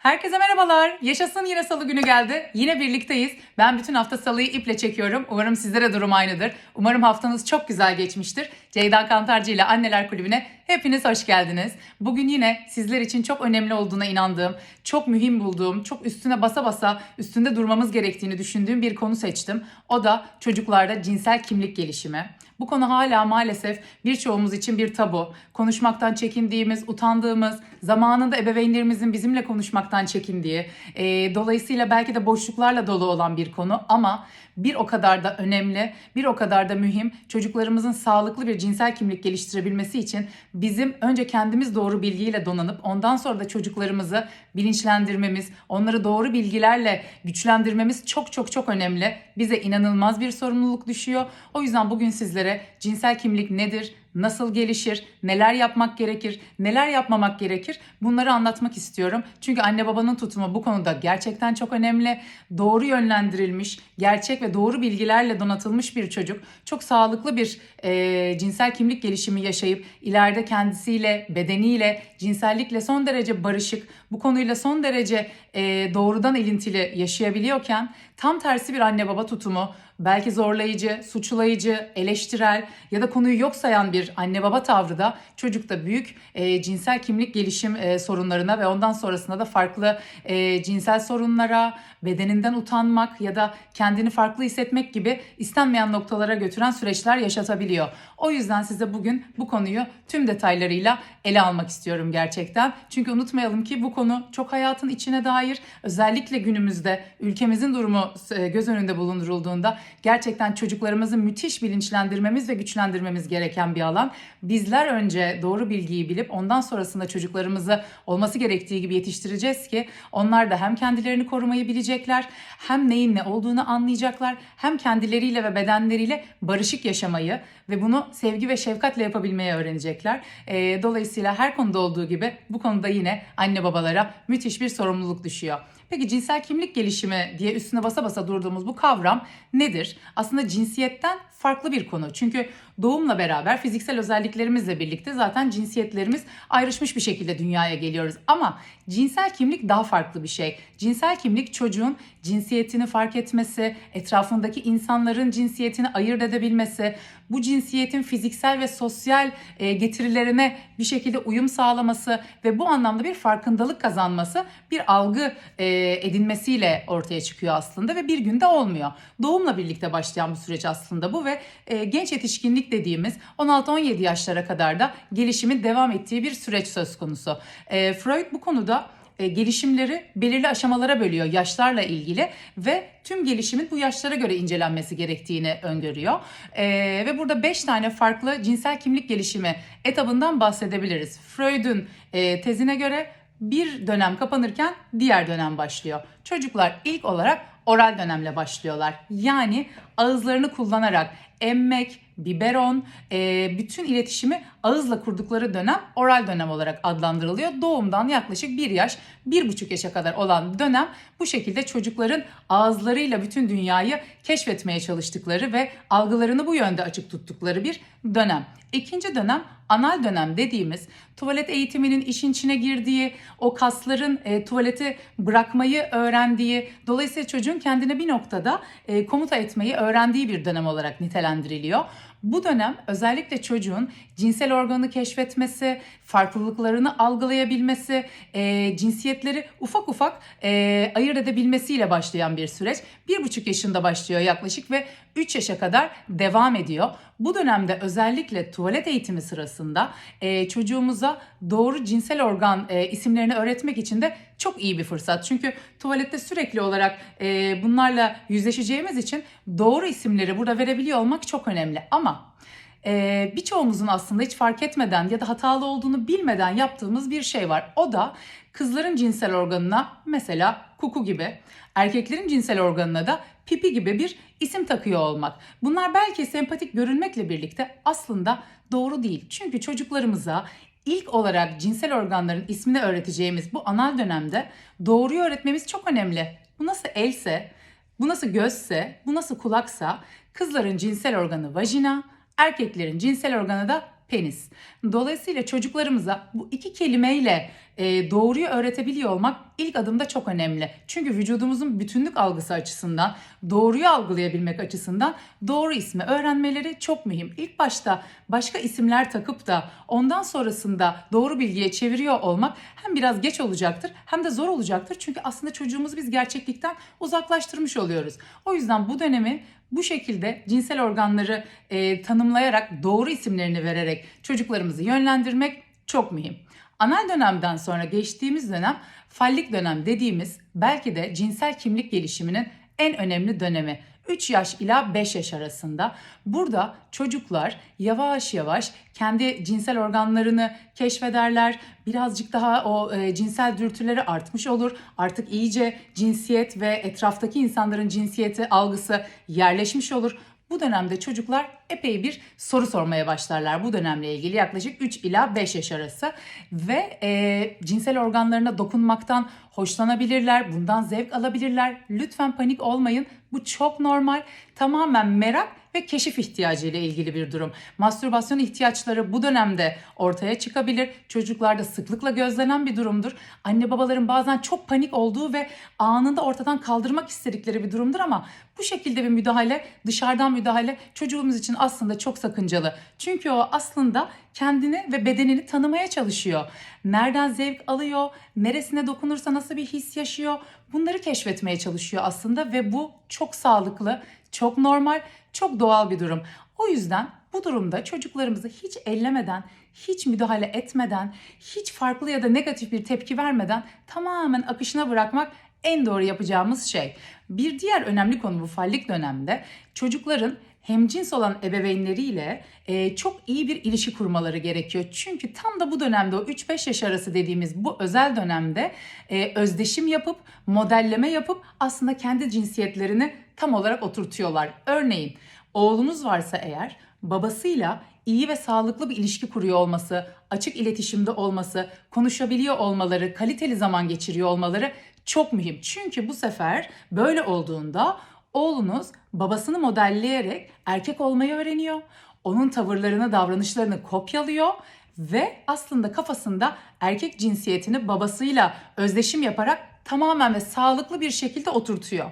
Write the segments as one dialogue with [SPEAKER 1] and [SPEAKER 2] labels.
[SPEAKER 1] Herkese merhabalar. Yaşasın yine salı günü geldi. Yine birlikteyiz. Ben bütün hafta salıyı iple çekiyorum. Umarım sizlere durum aynıdır. Umarım haftanız çok güzel geçmiştir. Ceyda Kantarcı ile Anneler Kulübü'ne hepiniz hoş geldiniz. Bugün yine sizler için çok önemli olduğuna inandığım, çok mühim bulduğum, çok üstüne basa basa üstünde durmamız gerektiğini düşündüğüm bir konu seçtim. O da çocuklarda cinsel kimlik gelişimi. Bu konu hala maalesef birçoğumuz için bir tabu. Konuşmaktan çekindiğimiz, utandığımız, zamanında ebeveynlerimizin bizimle konuşmaktan çekindiği, e, dolayısıyla belki de boşluklarla dolu olan bir konu ama bir o kadar da önemli, bir o kadar da mühim. Çocuklarımızın sağlıklı bir cinsel kimlik geliştirebilmesi için bizim önce kendimiz doğru bilgiyle donanıp ondan sonra da çocuklarımızı bilinçlendirmemiz, onları doğru bilgilerle güçlendirmemiz çok çok çok önemli. Bize inanılmaz bir sorumluluk düşüyor. O yüzden bugün sizlere cinsel kimlik nedir, nasıl gelişir, neler yapmak gerekir, neler yapmamak gerekir bunları anlatmak istiyorum. Çünkü anne babanın tutumu bu konuda gerçekten çok önemli. Doğru yönlendirilmiş, gerçek ve doğru bilgilerle donatılmış bir çocuk çok sağlıklı bir e, cinsel kimlik gelişimi yaşayıp ileride kendisiyle, bedeniyle, cinsellikle son derece barışık, bu konuyla son derece e, doğrudan ilintili yaşayabiliyorken tam tersi bir anne baba tutumu belki zorlayıcı, suçlayıcı, eleştirel ya da konuyu yok sayan bir anne baba tavrı da çocukta büyük e, cinsel kimlik gelişim e, sorunlarına ve ondan sonrasında da farklı e, cinsel sorunlara, bedeninden utanmak ya da kendini farklı hissetmek gibi istenmeyen noktalara götüren süreçler yaşatabiliyor. O yüzden size bugün bu konuyu tüm detaylarıyla ele almak istiyorum gerçekten. Çünkü unutmayalım ki bu konu çok hayatın içine dair özellikle günümüzde ülkemizin durumu e, göz önünde bulundurulduğunda gerçekten çocuklarımızı müthiş bilinçlendirmemiz ve güçlendirmemiz gereken bir alan. Bizler önce doğru bilgiyi bilip ondan sonrasında çocuklarımızı olması gerektiği gibi yetiştireceğiz ki onlar da hem kendilerini korumayı bilecekler, hem neyin ne olduğunu anlayacaklar, hem kendileriyle ve bedenleriyle barışık yaşamayı ve bunu sevgi ve şefkatle yapabilmeyi öğrenecekler. Ee, dolayısıyla her konuda olduğu gibi bu konuda yine anne babalara müthiş bir sorumluluk düşüyor. Peki cinsel kimlik gelişimi diye üstüne basa basa durduğumuz bu kavram nedir? Aslında cinsiyetten farklı bir konu. Çünkü doğumla beraber fiziksel özelliklerimizle birlikte zaten cinsiyetlerimiz ayrışmış bir şekilde dünyaya geliyoruz. Ama cinsel kimlik daha farklı bir şey. Cinsel kimlik çocuğun cinsiyetini fark etmesi, etrafındaki insanların cinsiyetini ayırt edebilmesi, bu cinsiyetin fiziksel ve sosyal e, getirilerine bir şekilde uyum sağlaması ve bu anlamda bir farkındalık kazanması, bir algı e, edinmesiyle ortaya çıkıyor aslında ve bir günde olmuyor. Doğumla birlikte başlayan bir süreç aslında bu ve e, genç yetişkinlik dediğimiz 16-17 yaşlara kadar da gelişimin devam ettiği bir süreç söz konusu. E, Freud bu konuda e, gelişimleri belirli aşamalara bölüyor yaşlarla ilgili ve tüm gelişimin bu yaşlara göre incelenmesi gerektiğini öngörüyor. E, ve burada 5 tane farklı cinsel kimlik gelişimi etabından bahsedebiliriz. Freud'un e, tezine göre bir dönem kapanırken diğer dönem başlıyor. Çocuklar ilk olarak oral dönemle başlıyorlar. Yani ağızlarını kullanarak emmek, biberon, e, bütün iletişimi ağızla kurdukları dönem oral dönem olarak adlandırılıyor. Doğumdan yaklaşık 1 yaş, 1,5 yaşa kadar olan dönem bu şekilde çocukların ağızlarıyla bütün dünyayı keşfetmeye çalıştıkları ve algılarını bu yönde açık tuttukları bir dönem. İkinci dönem anal dönem dediğimiz tuvalet eğitiminin işin içine girdiği, o kasların e, tuvaleti bırakmayı öğrendiği, dolayısıyla çocuğun kendine bir noktada e, komuta etmeyi öğrendiği bir dönem olarak nitelendiriliyor. Bu dönem özellikle çocuğun cinsel organı keşfetmesi, farklılıklarını algılayabilmesi, e, cinsiyetleri ufak ufak e, ayırt edebilmesiyle başlayan bir süreç. Bir buçuk yaşında başlıyor yaklaşık ve 3 yaşa kadar devam ediyor. Bu dönemde özellikle tuvalet eğitimi sırasında e, çocuğumuza doğru cinsel organ e, isimlerini öğretmek için de çok iyi bir fırsat. Çünkü tuvalette sürekli olarak e, bunlarla yüzleşeceğimiz için doğru isimleri burada verebiliyor olmak çok önemli. Ama e, birçoğumuzun aslında hiç fark etmeden ya da hatalı olduğunu bilmeden yaptığımız bir şey var. O da kızların cinsel organına mesela kuku gibi, erkeklerin cinsel organına da pipi gibi bir isim takıyor olmak. Bunlar belki sempatik görünmekle birlikte aslında doğru değil. Çünkü çocuklarımıza ilk olarak cinsel organların ismini öğreteceğimiz bu anal dönemde doğruyu öğretmemiz çok önemli. Bu nasıl else, bu nasıl gözse, bu nasıl kulaksa kızların cinsel organı vajina, erkeklerin cinsel organı da penis. Dolayısıyla çocuklarımıza bu iki kelimeyle e, doğruyu öğretebiliyor olmak ilk adımda çok önemli. Çünkü vücudumuzun bütünlük algısı açısından, doğruyu algılayabilmek açısından doğru ismi öğrenmeleri çok mühim. İlk başta başka isimler takıp da ondan sonrasında doğru bilgiye çeviriyor olmak hem biraz geç olacaktır hem de zor olacaktır. Çünkü aslında çocuğumuzu biz gerçeklikten uzaklaştırmış oluyoruz. O yüzden bu dönemi bu şekilde cinsel organları e, tanımlayarak doğru isimlerini vererek çocuklarımızı yönlendirmek çok mühim. Anal dönemden sonra geçtiğimiz dönem fallik dönem dediğimiz belki de cinsel kimlik gelişiminin en önemli dönemi. 3 yaş ila 5 yaş arasında. Burada çocuklar yavaş yavaş kendi cinsel organlarını keşfederler. Birazcık daha o e, cinsel dürtüleri artmış olur. Artık iyice cinsiyet ve etraftaki insanların cinsiyeti algısı yerleşmiş olur. Bu dönemde çocuklar epey bir soru sormaya başlarlar. Bu dönemle ilgili yaklaşık 3 ila 5 yaş arası. Ve e, cinsel organlarına dokunmaktan hoşlanabilirler, bundan zevk alabilirler. Lütfen panik olmayın. Bu çok normal. Tamamen merak ve keşif ihtiyacı ile ilgili bir durum. Mastürbasyon ihtiyaçları bu dönemde ortaya çıkabilir. Çocuklarda sıklıkla gözlenen bir durumdur. Anne babaların bazen çok panik olduğu ve anında ortadan kaldırmak istedikleri bir durumdur ama bu şekilde bir müdahale, dışarıdan müdahale çocuğumuz için aslında çok sakıncalı. Çünkü o aslında kendini ve bedenini tanımaya çalışıyor. Nereden zevk alıyor, neresine dokunursa nasıl bir his yaşıyor bunları keşfetmeye çalışıyor aslında ve bu çok sağlıklı, çok normal, çok doğal bir durum. O yüzden bu durumda çocuklarımızı hiç ellemeden, hiç müdahale etmeden, hiç farklı ya da negatif bir tepki vermeden tamamen akışına bırakmak en doğru yapacağımız şey. Bir diğer önemli konu bu fallik dönemde çocukların hemcins olan ebeveynleriyle e, çok iyi bir ilişki kurmaları gerekiyor. Çünkü tam da bu dönemde o 3-5 yaş arası dediğimiz bu özel dönemde e, özdeşim yapıp modelleme yapıp aslında kendi cinsiyetlerini tam olarak oturtuyorlar. Örneğin oğlunuz varsa eğer babasıyla iyi ve sağlıklı bir ilişki kuruyor olması, açık iletişimde olması, konuşabiliyor olmaları, kaliteli zaman geçiriyor olmaları çok mühim. Çünkü bu sefer böyle olduğunda oğlunuz babasını modelleyerek erkek olmayı öğreniyor. Onun tavırlarını, davranışlarını kopyalıyor ve aslında kafasında erkek cinsiyetini babasıyla özdeşim yaparak tamamen ve sağlıklı bir şekilde oturtuyor.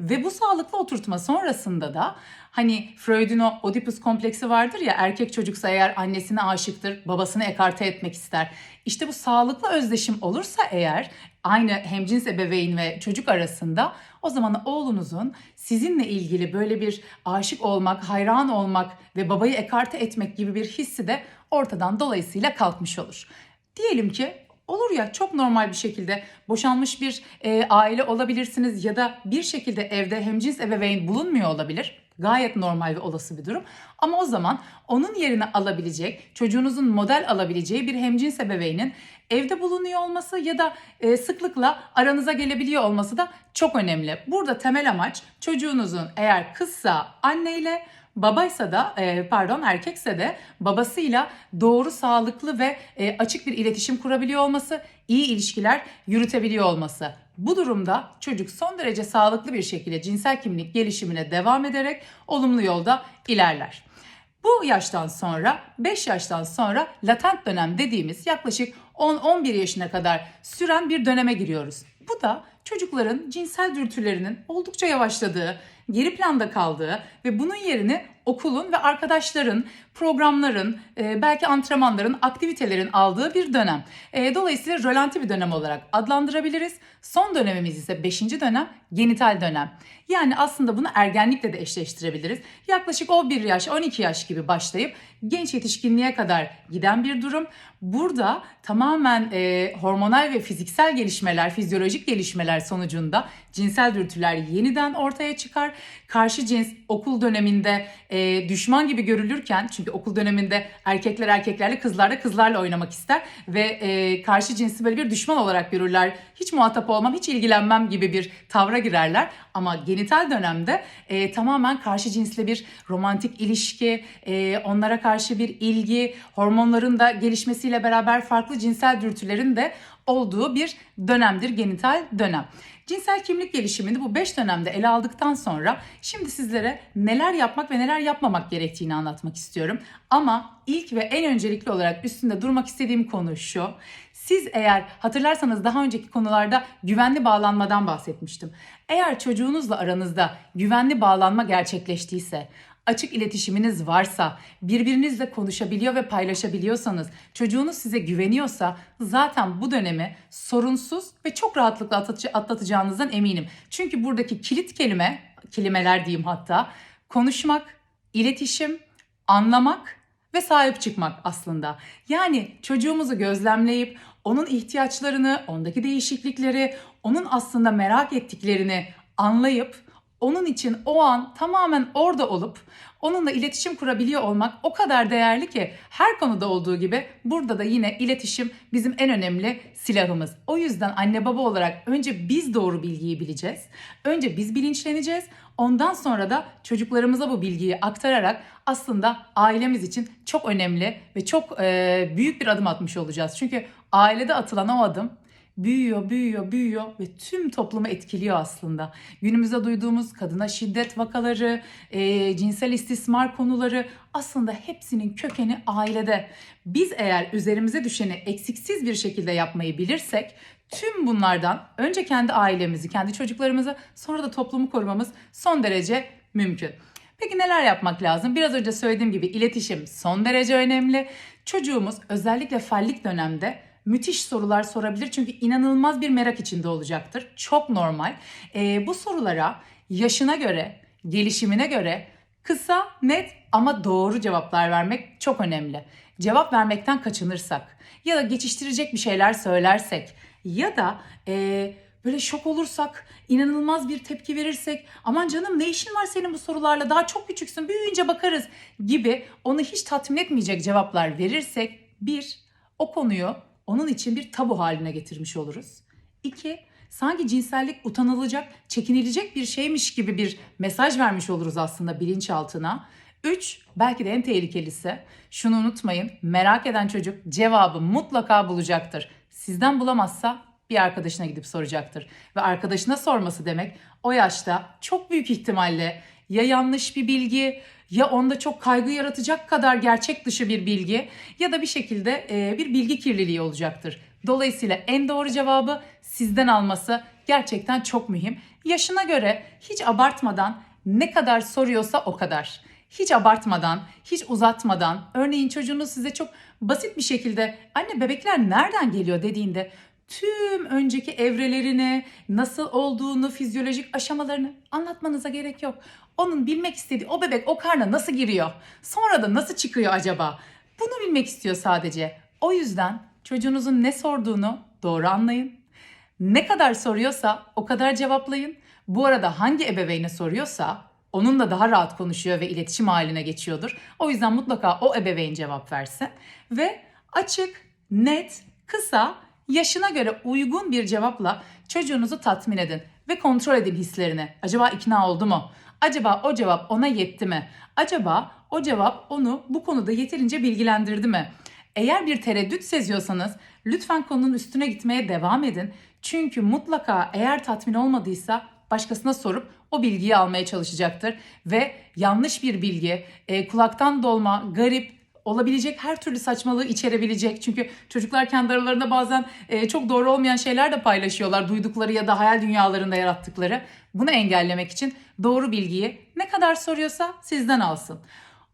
[SPEAKER 1] Ve bu sağlıklı oturtma sonrasında da hani Freud'un o Oedipus kompleksi vardır ya erkek çocuksa eğer annesine aşıktır, babasını ekarte etmek ister. İşte bu sağlıklı özdeşim olursa eğer aynı hemcins ebeveyn ve çocuk arasında o zaman oğlunuzun sizinle ilgili böyle bir aşık olmak, hayran olmak ve babayı ekarte etmek gibi bir hissi de ortadan dolayısıyla kalkmış olur. Diyelim ki Olur ya çok normal bir şekilde boşanmış bir e, aile olabilirsiniz ya da bir şekilde evde hemcins ebeveyn bulunmuyor olabilir. Gayet normal ve olası bir durum. Ama o zaman onun yerine alabilecek, çocuğunuzun model alabileceği bir hemcins ebeveynin evde bulunuyor olması ya da e, sıklıkla aranıza gelebiliyor olması da çok önemli. Burada temel amaç çocuğunuzun eğer kızsa anneyle, Babaysa da e, pardon erkekse de babasıyla doğru, sağlıklı ve e, açık bir iletişim kurabiliyor olması, iyi ilişkiler yürütebiliyor olması. Bu durumda çocuk son derece sağlıklı bir şekilde cinsel kimlik gelişimine devam ederek olumlu yolda ilerler. Bu yaştan sonra 5 yaştan sonra latent dönem dediğimiz yaklaşık 10-11 yaşına kadar süren bir döneme giriyoruz. Bu da çocukların cinsel dürtülerinin oldukça yavaşladığı, geri planda kaldığı ve bunun yerini okulun ve arkadaşların, programların, e, belki antrenmanların, aktivitelerin aldığı bir dönem. E, dolayısıyla rölanti bir dönem olarak adlandırabiliriz. Son dönemimiz ise 5. dönem genital dönem. Yani aslında bunu ergenlikle de eşleştirebiliriz. Yaklaşık 11 yaş, 12 yaş gibi başlayıp genç yetişkinliğe kadar giden bir durum. Burada tamamen e, hormonal ve fiziksel gelişmeler, fizyolojik gelişmeler sonucunda cinsel dürtüler yeniden ortaya çıkar. Karşı cins okul döneminde e, düşman gibi görülürken çünkü okul döneminde erkekler erkeklerle kızlar da kızlarla oynamak ister ve e, karşı cinsi böyle bir düşman olarak görürler. Hiç muhatap olmam, hiç ilgilenmem gibi bir tavra girerler. Ama genital dönemde e, tamamen karşı cinsle bir romantik ilişki, e, onlara karşı bir ilgi, hormonların da gelişmesiyle beraber farklı cinsel dürtülerin de olduğu bir dönemdir genital dönem. Cinsel kimlik gelişimini bu 5 dönemde ele aldıktan sonra şimdi sizlere neler yapmak ve neler yapmamak gerektiğini anlatmak istiyorum. Ama ilk ve en öncelikli olarak üstünde durmak istediğim konu şu. Siz eğer hatırlarsanız daha önceki konularda güvenli bağlanmadan bahsetmiştim. Eğer çocuğunuzla aranızda güvenli bağlanma gerçekleştiyse, açık iletişiminiz varsa, birbirinizle konuşabiliyor ve paylaşabiliyorsanız, çocuğunuz size güveniyorsa zaten bu dönemi sorunsuz ve çok rahatlıkla atlatacağınızdan eminim. Çünkü buradaki kilit kelime, kelimeler diyeyim hatta, konuşmak, iletişim, anlamak ve sahip çıkmak aslında. Yani çocuğumuzu gözlemleyip onun ihtiyaçlarını, ondaki değişiklikleri, onun aslında merak ettiklerini anlayıp onun için o an tamamen orada olup onunla iletişim kurabiliyor olmak o kadar değerli ki her konuda olduğu gibi burada da yine iletişim bizim en önemli silahımız. O yüzden anne baba olarak önce biz doğru bilgiyi bileceğiz. Önce biz bilinçleneceğiz. Ondan sonra da çocuklarımıza bu bilgiyi aktararak aslında ailemiz için çok önemli ve çok büyük bir adım atmış olacağız. Çünkü ailede atılan o adım büyüyor, büyüyor, büyüyor ve tüm toplumu etkiliyor aslında. Günümüzde duyduğumuz kadına şiddet vakaları, e, cinsel istismar konuları aslında hepsinin kökeni ailede. Biz eğer üzerimize düşeni eksiksiz bir şekilde yapmayı bilirsek tüm bunlardan önce kendi ailemizi, kendi çocuklarımızı sonra da toplumu korumamız son derece mümkün. Peki neler yapmak lazım? Biraz önce söylediğim gibi iletişim son derece önemli. Çocuğumuz özellikle fellik dönemde müthiş sorular sorabilir çünkü inanılmaz bir merak içinde olacaktır. Çok normal. Ee, bu sorulara yaşına göre, gelişimine göre kısa, net ama doğru cevaplar vermek çok önemli. Cevap vermekten kaçınırsak ya da geçiştirecek bir şeyler söylersek ya da e, böyle şok olursak, inanılmaz bir tepki verirsek, aman canım ne işin var senin bu sorularla daha çok küçüksün büyüyünce bakarız gibi onu hiç tatmin etmeyecek cevaplar verirsek bir, o konuyu onun için bir tabu haline getirmiş oluruz. İki, sanki cinsellik utanılacak, çekinilecek bir şeymiş gibi bir mesaj vermiş oluruz aslında bilinçaltına. Üç, belki de en tehlikelisi, şunu unutmayın, merak eden çocuk cevabı mutlaka bulacaktır. Sizden bulamazsa bir arkadaşına gidip soracaktır. Ve arkadaşına sorması demek o yaşta çok büyük ihtimalle ya yanlış bir bilgi ya onda çok kaygı yaratacak kadar gerçek dışı bir bilgi ya da bir şekilde e, bir bilgi kirliliği olacaktır. Dolayısıyla en doğru cevabı sizden alması gerçekten çok mühim. Yaşına göre hiç abartmadan ne kadar soruyorsa o kadar. Hiç abartmadan, hiç uzatmadan, örneğin çocuğunuz size çok basit bir şekilde anne bebekler nereden geliyor dediğinde tüm önceki evrelerini, nasıl olduğunu, fizyolojik aşamalarını anlatmanıza gerek yok. Onun bilmek istediği o bebek o karna nasıl giriyor? Sonra da nasıl çıkıyor acaba? Bunu bilmek istiyor sadece. O yüzden çocuğunuzun ne sorduğunu doğru anlayın. Ne kadar soruyorsa o kadar cevaplayın. Bu arada hangi ebeveyne soruyorsa onun da daha rahat konuşuyor ve iletişim haline geçiyordur. O yüzden mutlaka o ebeveyn cevap versin. Ve açık, net, kısa, yaşına göre uygun bir cevapla çocuğunuzu tatmin edin ve kontrol edin hislerini. Acaba ikna oldu mu? Acaba o cevap ona yetti mi? Acaba o cevap onu bu konuda yeterince bilgilendirdi mi? Eğer bir tereddüt seziyorsanız lütfen konunun üstüne gitmeye devam edin. Çünkü mutlaka eğer tatmin olmadıysa başkasına sorup o bilgiyi almaya çalışacaktır. Ve yanlış bir bilgi, e, kulaktan dolma, garip, olabilecek her türlü saçmalığı içerebilecek. Çünkü çocuklar kendi aralarında bazen e, çok doğru olmayan şeyler de paylaşıyorlar. Duydukları ya da hayal dünyalarında yarattıkları. Bunu engellemek için doğru bilgiyi ne kadar soruyorsa sizden alsın.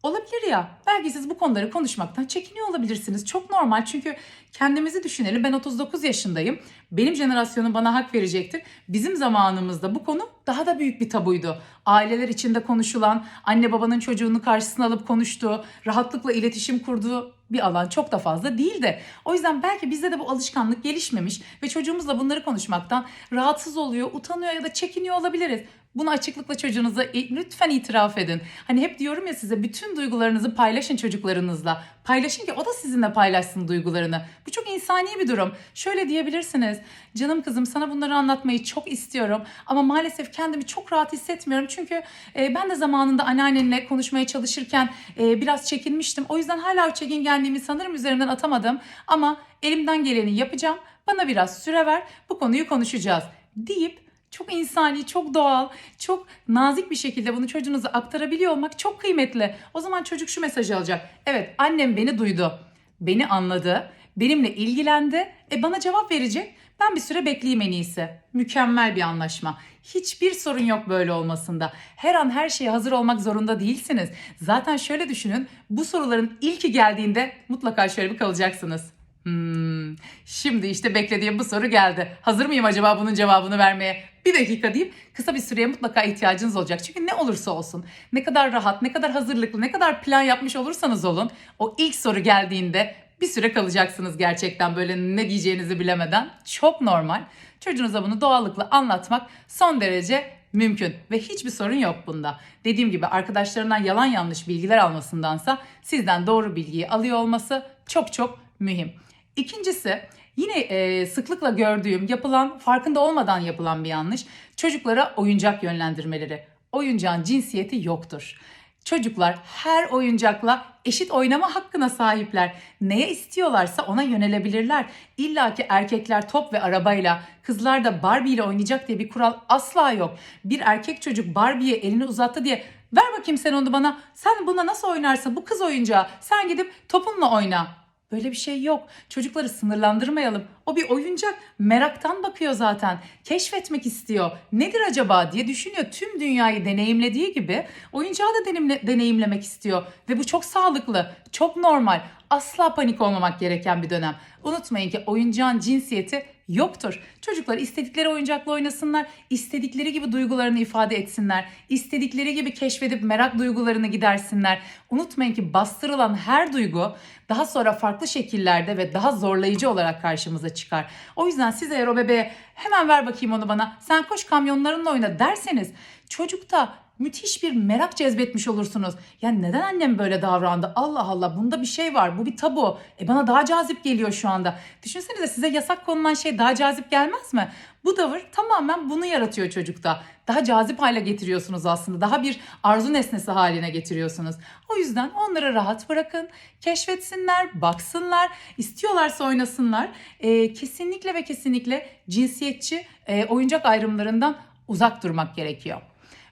[SPEAKER 1] Olabilir ya. Belki siz bu konuları konuşmaktan çekiniyor olabilirsiniz. Çok normal çünkü kendimizi düşünelim. Ben 39 yaşındayım. Benim jenerasyonum bana hak verecektir. Bizim zamanımızda bu konu daha da büyük bir tabuydu. Aileler içinde konuşulan, anne babanın çocuğunu karşısına alıp konuştuğu, rahatlıkla iletişim kurduğu bir alan çok da fazla değildi. O yüzden belki bizde de bu alışkanlık gelişmemiş ve çocuğumuzla bunları konuşmaktan rahatsız oluyor, utanıyor ya da çekiniyor olabiliriz. Bunu açıklıkla çocuğunuza lütfen itiraf edin. Hani hep diyorum ya size bütün duygularınızı paylaşın çocuklarınızla. Paylaşın ki o da sizinle paylaşsın duygularını. Bu çok insani bir durum. Şöyle diyebilirsiniz. Canım kızım sana bunları anlatmayı çok istiyorum ama maalesef kendimi çok rahat hissetmiyorum. Çünkü e, ben de zamanında anneannenle konuşmaya çalışırken e, biraz çekinmiştim. O yüzden hala o çekingenliğimi sanırım üzerimden atamadım. Ama elimden geleni yapacağım. Bana biraz süre ver. Bu konuyu konuşacağız deyip çok insani, çok doğal, çok nazik bir şekilde bunu çocuğunuza aktarabiliyor olmak çok kıymetli. O zaman çocuk şu mesajı alacak. Evet annem beni duydu, beni anladı, benimle ilgilendi, e bana cevap verecek. Ben bir süre bekleyeyim en iyisi. Mükemmel bir anlaşma. Hiçbir sorun yok böyle olmasında. Her an her şeye hazır olmak zorunda değilsiniz. Zaten şöyle düşünün. Bu soruların ilki geldiğinde mutlaka şöyle bir kalacaksınız. Hmm, şimdi işte beklediğim bu soru geldi. Hazır mıyım acaba bunun cevabını vermeye? Bir dakika deyip kısa bir süreye mutlaka ihtiyacınız olacak. Çünkü ne olursa olsun, ne kadar rahat, ne kadar hazırlıklı, ne kadar plan yapmış olursanız olun, o ilk soru geldiğinde bir süre kalacaksınız gerçekten böyle ne diyeceğinizi bilemeden. Çok normal. Çocuğunuza bunu doğallıkla anlatmak son derece mümkün ve hiçbir sorun yok bunda. Dediğim gibi arkadaşlarından yalan yanlış bilgiler almasındansa sizden doğru bilgiyi alıyor olması çok çok mühim. İkincisi yine e, sıklıkla gördüğüm yapılan farkında olmadan yapılan bir yanlış çocuklara oyuncak yönlendirmeleri. Oyuncağın cinsiyeti yoktur. Çocuklar her oyuncakla eşit oynama hakkına sahipler. Neye istiyorlarsa ona yönelebilirler. İlla ki erkekler top ve arabayla, kızlar da Barbie ile oynayacak diye bir kural asla yok. Bir erkek çocuk Barbie'ye elini uzattı diye ver bakayım sen onu bana. Sen buna nasıl oynarsın? Bu kız oyuncağı. Sen gidip topunla oyna. Böyle bir şey yok. Çocukları sınırlandırmayalım. O bir oyuncak. Meraktan bakıyor zaten. Keşfetmek istiyor. Nedir acaba diye düşünüyor. Tüm dünyayı deneyimlediği gibi oyuncağı da deneyimle, deneyimlemek istiyor. Ve bu çok sağlıklı, çok normal. Asla panik olmamak gereken bir dönem. Unutmayın ki oyuncağın cinsiyeti yoktur. Çocuklar istedikleri oyuncakla oynasınlar, istedikleri gibi duygularını ifade etsinler, istedikleri gibi keşfedip merak duygularını gidersinler. Unutmayın ki bastırılan her duygu daha sonra farklı şekillerde ve daha zorlayıcı olarak karşımıza çıkar. O yüzden siz eğer o bebeğe hemen ver bakayım onu bana, sen koş kamyonlarınla oyna derseniz çocukta müthiş bir merak cezbetmiş olursunuz. Yani neden annem böyle davrandı? Allah Allah bunda bir şey var. Bu bir tabu. E bana daha cazip geliyor şu anda. Düşünsenize size yasak konulan şey daha cazip gelmez mi? Bu davır tamamen bunu yaratıyor çocukta. Daha cazip hale getiriyorsunuz aslında. Daha bir arzu nesnesi haline getiriyorsunuz. O yüzden onları rahat bırakın. Keşfetsinler, baksınlar. istiyorlarsa oynasınlar. E, kesinlikle ve kesinlikle cinsiyetçi e, oyuncak ayrımlarından uzak durmak gerekiyor.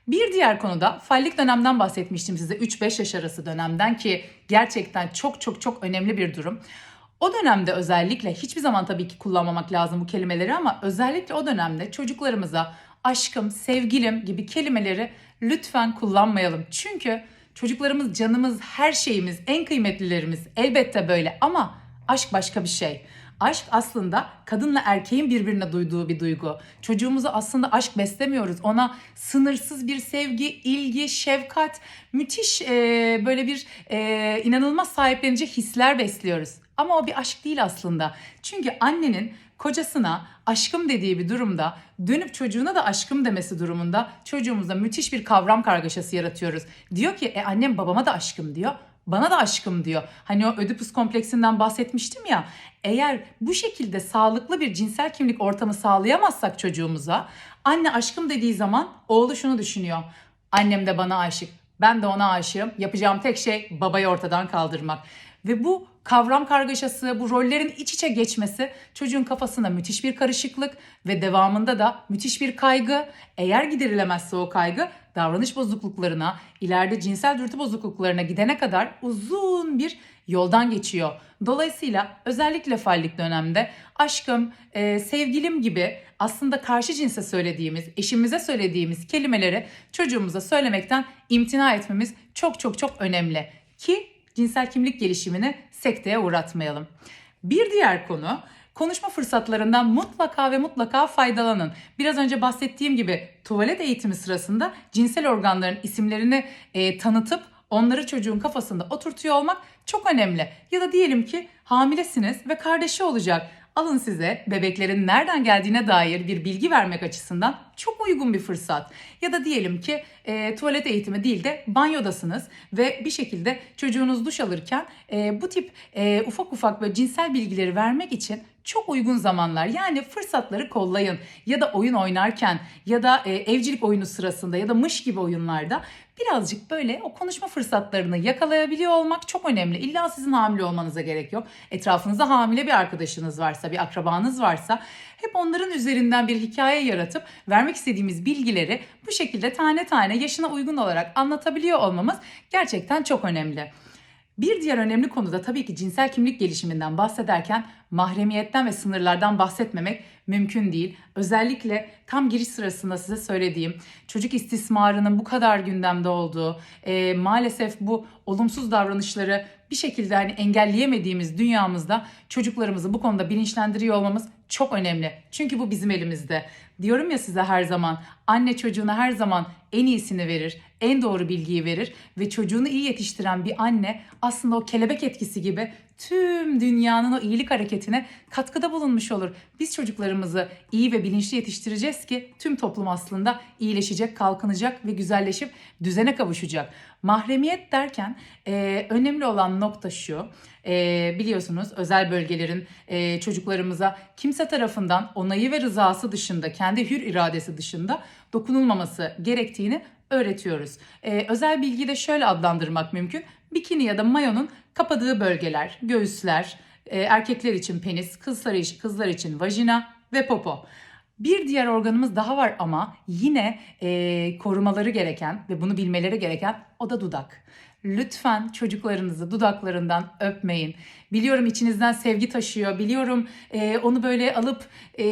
[SPEAKER 1] Bir diğer konuda fallik dönemden bahsetmiştim size 3-5 yaş arası dönemden ki gerçekten çok çok çok önemli bir durum. O dönemde özellikle hiçbir zaman tabii ki kullanmamak lazım bu kelimeleri ama özellikle o dönemde çocuklarımıza aşkım, sevgilim gibi kelimeleri lütfen kullanmayalım. Çünkü çocuklarımız canımız, her şeyimiz, en kıymetlilerimiz elbette böyle ama aşk başka bir şey. Aşk aslında kadınla erkeğin birbirine duyduğu bir duygu. Çocuğumuzu aslında aşk beslemiyoruz. Ona sınırsız bir sevgi, ilgi, şefkat, müthiş e, böyle bir e, inanılmaz sahiplenici hisler besliyoruz. Ama o bir aşk değil aslında. Çünkü annenin kocasına aşkım dediği bir durumda dönüp çocuğuna da aşkım demesi durumunda çocuğumuza müthiş bir kavram kargaşası yaratıyoruz. Diyor ki e annem babama da aşkım diyor. Bana da aşkım diyor. Hani o Ödipus kompleksinden bahsetmiştim ya. Eğer bu şekilde sağlıklı bir cinsel kimlik ortamı sağlayamazsak çocuğumuza anne aşkım dediği zaman oğlu şunu düşünüyor. Annem de bana aşık. Ben de ona aşığım. Yapacağım tek şey babayı ortadan kaldırmak. Ve bu kavram kargaşası, bu rollerin iç içe geçmesi çocuğun kafasında müthiş bir karışıklık ve devamında da müthiş bir kaygı. Eğer giderilemezse o kaygı davranış bozukluklarına, ileride cinsel dürtü bozukluklarına gidene kadar uzun bir yoldan geçiyor. Dolayısıyla özellikle fallik dönemde aşkım, e, sevgilim gibi aslında karşı cinse söylediğimiz, eşimize söylediğimiz kelimeleri çocuğumuza söylemekten imtina etmemiz çok çok çok önemli. Ki cinsel kimlik gelişimini sekteye uğratmayalım. Bir diğer konu konuşma fırsatlarından mutlaka ve mutlaka faydalanın. Biraz önce bahsettiğim gibi tuvalet eğitimi sırasında cinsel organların isimlerini e, tanıtıp onları çocuğun kafasında oturtuyor olmak çok önemli. Ya da diyelim ki hamilesiniz ve kardeşi olacak. Alın size bebeklerin nereden geldiğine dair bir bilgi vermek açısından çok uygun bir fırsat. Ya da diyelim ki e, tuvalet eğitimi değil de banyodasınız ve bir şekilde çocuğunuz duş alırken e, bu tip e, ufak ufak böyle cinsel bilgileri vermek için çok uygun zamanlar. Yani fırsatları kollayın ya da oyun oynarken ya da e, evcilik oyunu sırasında ya da mış gibi oyunlarda birazcık böyle o konuşma fırsatlarını yakalayabiliyor olmak çok önemli. İlla sizin hamile olmanıza gerek yok. Etrafınızda hamile bir arkadaşınız varsa, bir akrabanız varsa hep onların üzerinden bir hikaye yaratıp vermek istediğimiz bilgileri bu şekilde tane tane yaşına uygun olarak anlatabiliyor olmamız gerçekten çok önemli. Bir diğer önemli konu da tabii ki cinsel kimlik gelişiminden bahsederken mahremiyetten ve sınırlardan bahsetmemek mümkün değil. Özellikle tam giriş sırasında size söylediğim çocuk istismarının bu kadar gündemde olduğu, e, maalesef bu olumsuz davranışları bir şekilde hani engelleyemediğimiz dünyamızda çocuklarımızı bu konuda bilinçlendiriyor olmamız çok önemli. Çünkü bu bizim elimizde. Diyorum ya size her zaman anne çocuğuna her zaman en iyisini verir, en doğru bilgiyi verir ve çocuğunu iyi yetiştiren bir anne aslında o kelebek etkisi gibi tüm dünyanın o iyilik hareketine katkıda bulunmuş olur. Biz çocuklarımızı iyi ve bilinçli yetiştireceğiz ki tüm toplum aslında iyileşecek, kalkınacak ve güzelleşip düzene kavuşacak. Mahremiyet derken e, önemli olan nokta şu. E, biliyorsunuz özel bölgelerin e, çocuklarımıza kimse tarafından onayı ve rızası dışında, kendi hür iradesi dışında dokunulmaması gerektiğini öğretiyoruz. E, özel bilgiyi de şöyle adlandırmak mümkün. Bikini ya da mayonun kapadığı bölgeler, göğüsler, e, erkekler için penis, kızlar için, kızlar için vajina ve popo. Bir diğer organımız daha var ama yine e, korumaları gereken ve bunu bilmeleri gereken o da dudak. Lütfen çocuklarınızı dudaklarından öpmeyin. Biliyorum içinizden sevgi taşıyor. Biliyorum e, onu böyle alıp e,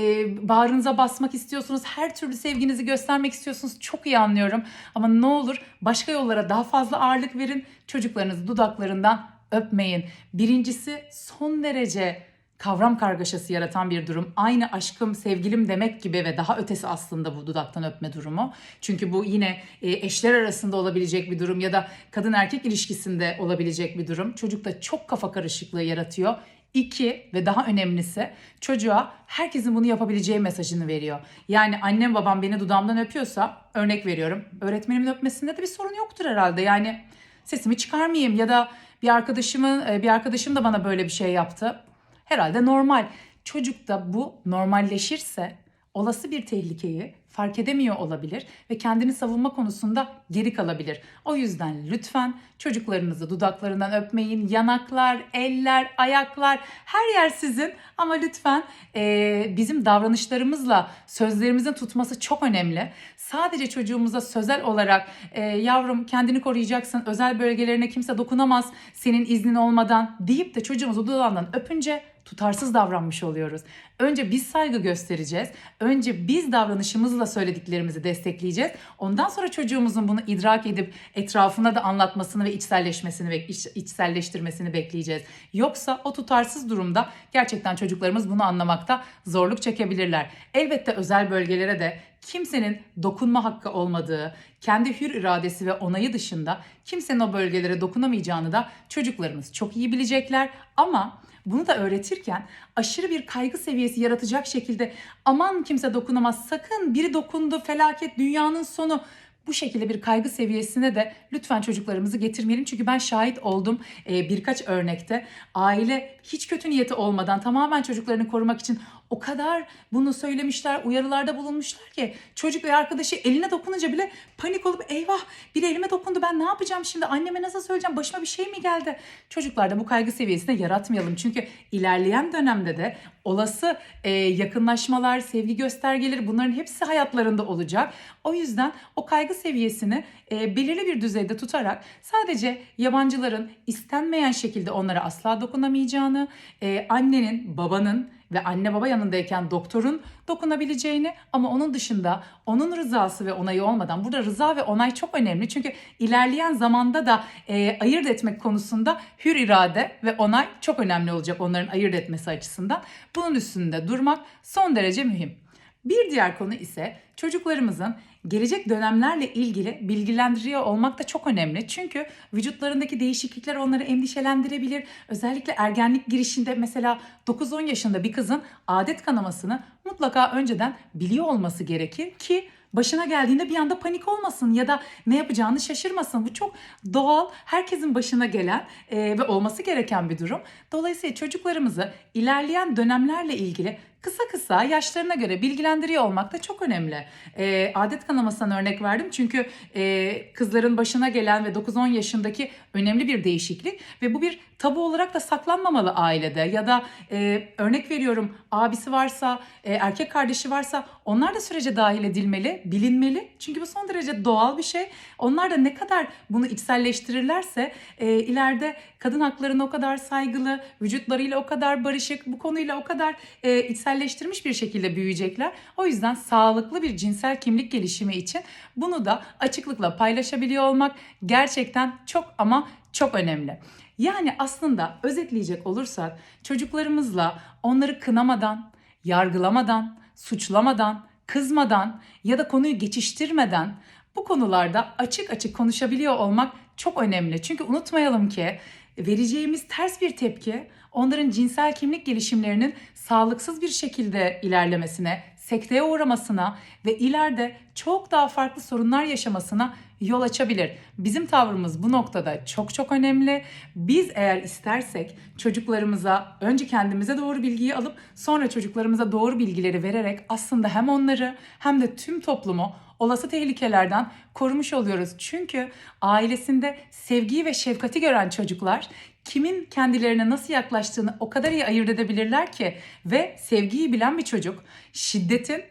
[SPEAKER 1] bağrınıza basmak istiyorsunuz. Her türlü sevginizi göstermek istiyorsunuz. Çok iyi anlıyorum. Ama ne olur başka yollara daha fazla ağırlık verin. Çocuklarınızı dudaklarından öpmeyin. Birincisi son derece kavram kargaşası yaratan bir durum. Aynı aşkım, sevgilim demek gibi ve daha ötesi aslında bu dudaktan öpme durumu. Çünkü bu yine e, eşler arasında olabilecek bir durum ya da kadın erkek ilişkisinde olabilecek bir durum. Çocukta çok kafa karışıklığı yaratıyor. İki ve daha önemlisi çocuğa herkesin bunu yapabileceği mesajını veriyor. Yani annem babam beni dudağımdan öpüyorsa örnek veriyorum. Öğretmenimin öpmesinde de bir sorun yoktur herhalde. Yani sesimi çıkarmayayım ya da bir arkadaşımın e, bir arkadaşım da bana böyle bir şey yaptı. Herhalde normal. Çocukta bu normalleşirse olası bir tehlikeyi fark edemiyor olabilir ve kendini savunma konusunda geri kalabilir. O yüzden lütfen çocuklarınızı dudaklarından öpmeyin. Yanaklar, eller, ayaklar her yer sizin ama lütfen e, bizim davranışlarımızla sözlerimizin tutması çok önemli. Sadece çocuğumuza sözel olarak e, yavrum kendini koruyacaksın, özel bölgelerine kimse dokunamaz senin iznin olmadan deyip de çocuğumuzu dudağından öpünce tutarsız davranmış oluyoruz. Önce biz saygı göstereceğiz. Önce biz davranışımızla söylediklerimizi destekleyeceğiz. Ondan sonra çocuğumuzun bunu idrak edip etrafına da anlatmasını ve içselleşmesini ve iç, içselleştirmesini bekleyeceğiz. Yoksa o tutarsız durumda gerçekten çocuklarımız bunu anlamakta zorluk çekebilirler. Elbette özel bölgelere de kimsenin dokunma hakkı olmadığı, kendi hür iradesi ve onayı dışında kimsenin o bölgelere dokunamayacağını da çocuklarımız çok iyi bilecekler ama bunu da öğretirken aşırı bir kaygı seviyesi yaratacak şekilde aman kimse dokunamaz sakın biri dokundu felaket dünyanın sonu bu şekilde bir kaygı seviyesine de lütfen çocuklarımızı getirmeyelim. Çünkü ben şahit oldum e, birkaç örnekte. Aile hiç kötü niyeti olmadan tamamen çocuklarını korumak için o kadar bunu söylemişler, uyarılarda bulunmuşlar ki çocuk ve arkadaşı eline dokununca bile panik olup eyvah biri elime dokundu ben ne yapacağım şimdi anneme nasıl söyleyeceğim başıma bir şey mi geldi? Çocuklarda bu kaygı seviyesine yaratmayalım çünkü ilerleyen dönemde de olası e, yakınlaşmalar, sevgi göstergeleri bunların hepsi hayatlarında olacak. O yüzden o kaygı seviyesini e, belirli bir düzeyde tutarak sadece yabancıların istenmeyen şekilde onlara asla dokunamayacağını, e, annenin, babanın ve anne baba yanındayken doktorun dokunabileceğini ama onun dışında onun rızası ve onayı olmadan burada rıza ve onay çok önemli çünkü ilerleyen zamanda da e, ayırt etmek konusunda hür irade ve onay çok önemli olacak onların ayırt etmesi açısından. Bunun üstünde durmak son derece mühim. Bir diğer konu ise çocuklarımızın gelecek dönemlerle ilgili bilgilendiriyor olmak da çok önemli. Çünkü vücutlarındaki değişiklikler onları endişelendirebilir. Özellikle ergenlik girişinde mesela 9-10 yaşında bir kızın adet kanamasını mutlaka önceden biliyor olması gerekir ki başına geldiğinde bir anda panik olmasın ya da ne yapacağını şaşırmasın. Bu çok doğal, herkesin başına gelen e, ve olması gereken bir durum. Dolayısıyla çocuklarımızı ilerleyen dönemlerle ilgili kısa kısa yaşlarına göre bilgilendiriyor olmak da çok önemli. E, adet kanamasından örnek verdim çünkü e, kızların başına gelen ve 9-10 yaşındaki önemli bir değişiklik ve bu bir tabu olarak da saklanmamalı ailede ya da e, örnek veriyorum abisi varsa e, erkek kardeşi varsa onlar da sürece dahil edilmeli, bilinmeli. Çünkü bu son derece doğal bir şey. Onlar da ne kadar bunu içselleştirirlerse e, ileride kadın haklarına o kadar saygılı, vücutlarıyla o kadar barışık, bu konuyla o kadar e, içselleştirmiş bir şekilde büyüyecekler. O yüzden sağlıklı bir cinsel kimlik gelişimi için bunu da açıklıkla paylaşabiliyor olmak gerçekten çok ama çok önemli. Yani aslında özetleyecek olursak çocuklarımızla onları kınamadan, yargılamadan, suçlamadan, kızmadan ya da konuyu geçiştirmeden bu konularda açık açık konuşabiliyor olmak çok önemli. Çünkü unutmayalım ki vereceğimiz ters bir tepki onların cinsel kimlik gelişimlerinin sağlıksız bir şekilde ilerlemesine, sekteye uğramasına ve ileride çok daha farklı sorunlar yaşamasına yol açabilir. Bizim tavrımız bu noktada çok çok önemli. Biz eğer istersek çocuklarımıza önce kendimize doğru bilgiyi alıp sonra çocuklarımıza doğru bilgileri vererek aslında hem onları hem de tüm toplumu olası tehlikelerden korumuş oluyoruz. Çünkü ailesinde sevgiyi ve şefkati gören çocuklar kimin kendilerine nasıl yaklaştığını o kadar iyi ayırt edebilirler ki ve sevgiyi bilen bir çocuk şiddetin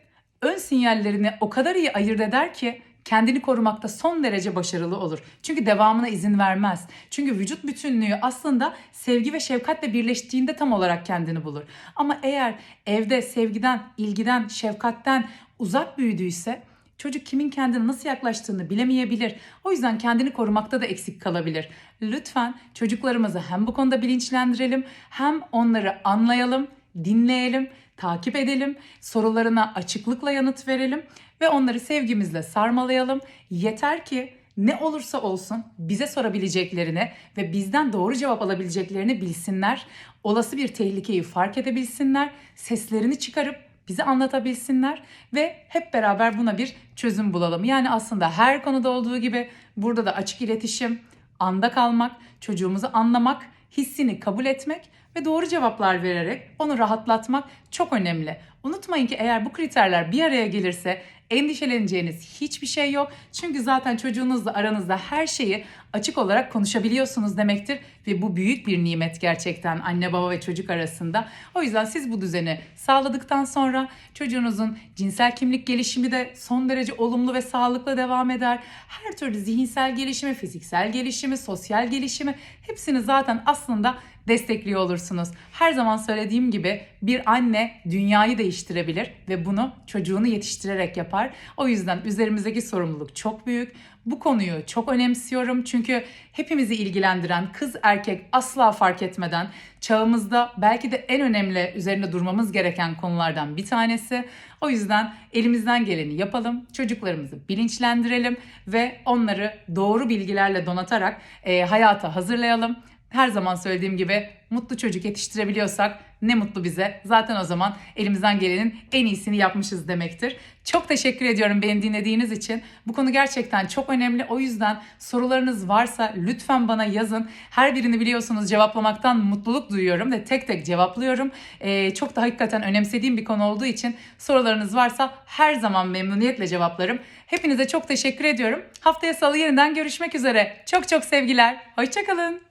[SPEAKER 1] ön sinyallerini o kadar iyi ayırt eder ki kendini korumakta son derece başarılı olur. Çünkü devamına izin vermez. Çünkü vücut bütünlüğü aslında sevgi ve şefkatle birleştiğinde tam olarak kendini bulur. Ama eğer evde sevgiden, ilgiden, şefkatten uzak büyüdüyse Çocuk kimin kendine nasıl yaklaştığını bilemeyebilir. O yüzden kendini korumakta da eksik kalabilir. Lütfen çocuklarımızı hem bu konuda bilinçlendirelim hem onları anlayalım, dinleyelim, takip edelim, sorularına açıklıkla yanıt verelim ve onları sevgimizle sarmalayalım. Yeter ki ne olursa olsun bize sorabileceklerini ve bizden doğru cevap alabileceklerini bilsinler. Olası bir tehlikeyi fark edebilsinler, seslerini çıkarıp bize anlatabilsinler ve hep beraber buna bir çözüm bulalım. Yani aslında her konuda olduğu gibi burada da açık iletişim, anda kalmak, çocuğumuzu anlamak, hissini kabul etmek ve doğru cevaplar vererek onu rahatlatmak çok önemli. Unutmayın ki eğer bu kriterler bir araya gelirse endişeleneceğiniz hiçbir şey yok. Çünkü zaten çocuğunuzla aranızda her şeyi açık olarak konuşabiliyorsunuz demektir ve bu büyük bir nimet gerçekten anne baba ve çocuk arasında. O yüzden siz bu düzeni sağladıktan sonra çocuğunuzun cinsel kimlik gelişimi de son derece olumlu ve sağlıklı devam eder. Her türlü zihinsel gelişimi, fiziksel gelişimi, sosyal gelişimi hepsini zaten aslında destekliyor olursunuz. Her zaman söylediğim gibi bir anne dünyayı değiştirebilir ve bunu çocuğunu yetiştirerek yapar. O yüzden üzerimizdeki sorumluluk çok büyük. Bu konuyu çok önemsiyorum çünkü hepimizi ilgilendiren kız erkek asla fark etmeden çağımızda belki de en önemli üzerinde durmamız gereken konulardan bir tanesi. O yüzden elimizden geleni yapalım, çocuklarımızı bilinçlendirelim ve onları doğru bilgilerle donatarak e, hayata hazırlayalım. Her zaman söylediğim gibi mutlu çocuk yetiştirebiliyorsak ne mutlu bize. Zaten o zaman elimizden gelenin en iyisini yapmışız demektir. Çok teşekkür ediyorum beni dinlediğiniz için. Bu konu gerçekten çok önemli. O yüzden sorularınız varsa lütfen bana yazın. Her birini biliyorsunuz cevaplamaktan mutluluk duyuyorum ve tek tek cevaplıyorum. Ee, çok da hakikaten önemsediğim bir konu olduğu için sorularınız varsa her zaman memnuniyetle cevaplarım. Hepinize çok teşekkür ediyorum. Haftaya salı yeniden görüşmek üzere. Çok çok sevgiler. Hoşçakalın.